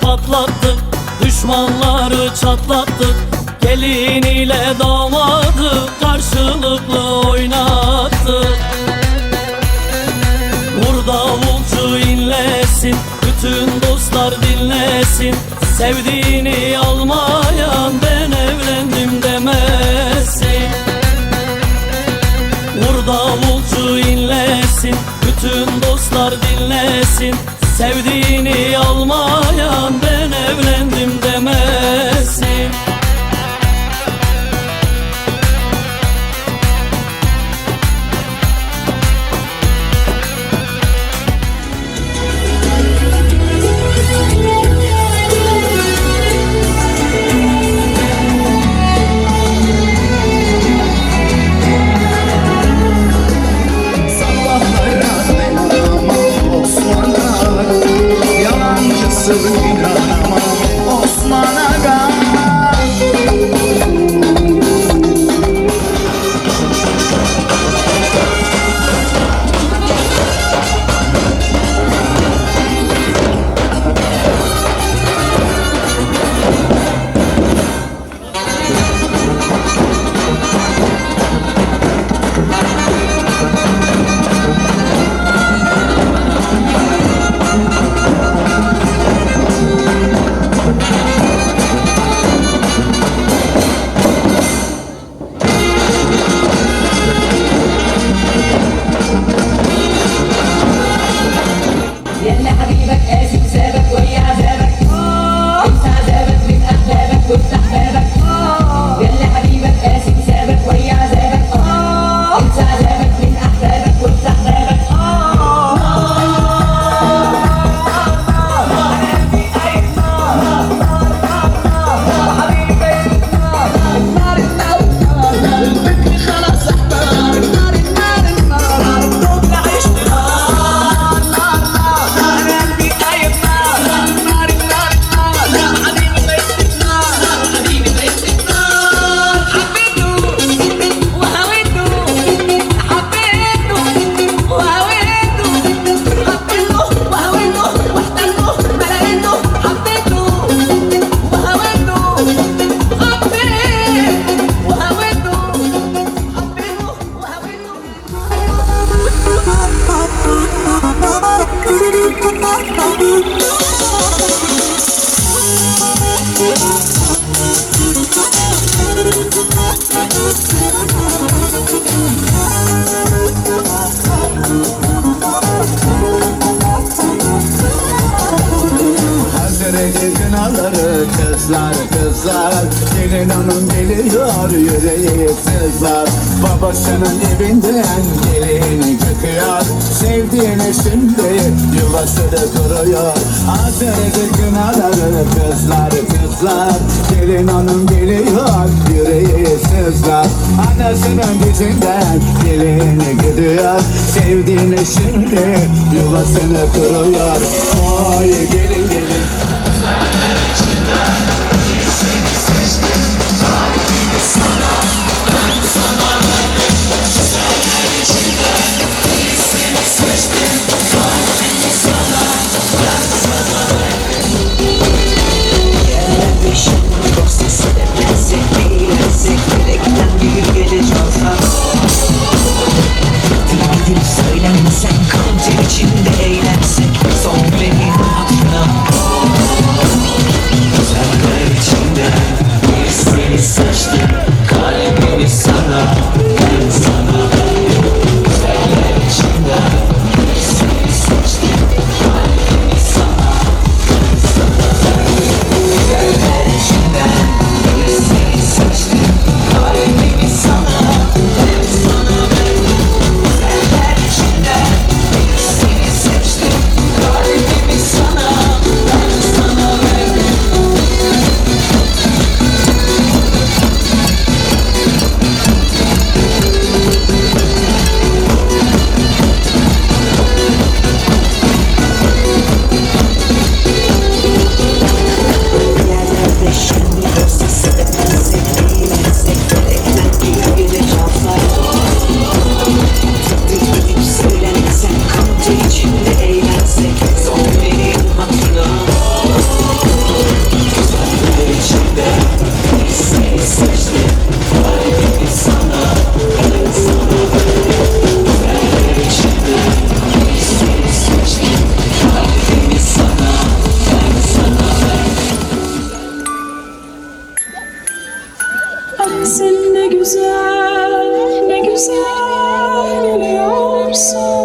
patlattık Düşmanları çatlattık Gelin ile damadı karşılıklı oynattık Vur davulcu inlesin Bütün dostlar dinlesin. Sevdiğini almayan ben evlendim demesin Vur davulcu inlesin Bütün dostlar dinlesin Sevdiğini almayan Absolutely ただいま! Kınaları kızlar kızlar. Gelin hanım geliyor yüreği sızlar Babasının evinden gelin çıkıyor Sevdiğini şimdi yuvasını kuruyor. Hazreti kınaları kızlar kızlar. Gelin hanım geliyor yüreği sızlar Anasının dizinden gelin gidiyor. Sevdiğini şimdi yuvasını kuruyor. Oy gelin gelin Tonight, tonight söylüyorsun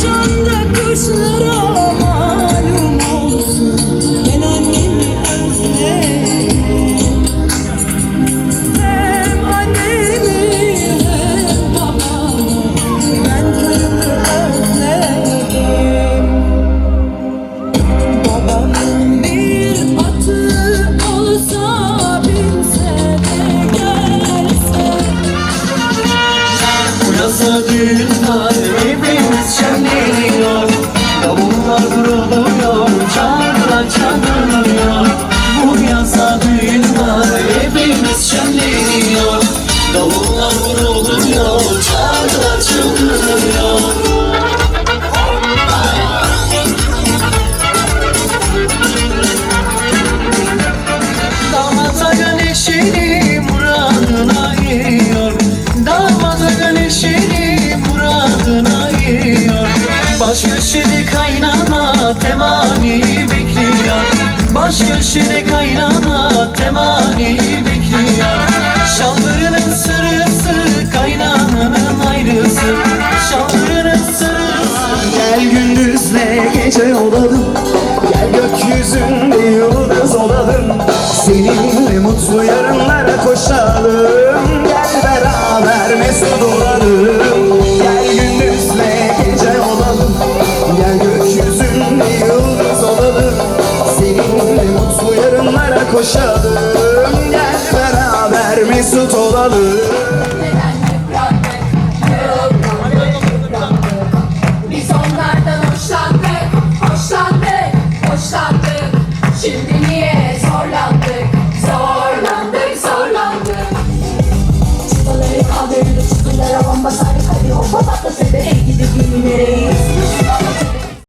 Chandra. kavruluyor Çarda Damata güneşini muradına yiyor Damata güneşini muradına yiyor Baş köşeli kaynana temani bekliyor. Baş köşeli kaynana temani bekliyor. Şalvarının sarı Dünyanın ayrısı Gel gündüzle gece olalım Gel gökyüzünde yıldız olalım. Seninle mutlu yarınlara koşalım. Gel beraber mesut olalım. Gel gündüzle gece olalım Gel gökyüzünde yıldız olalım. Seninle mutlu yarınlara koşalım. Gel beraber mesut olalım.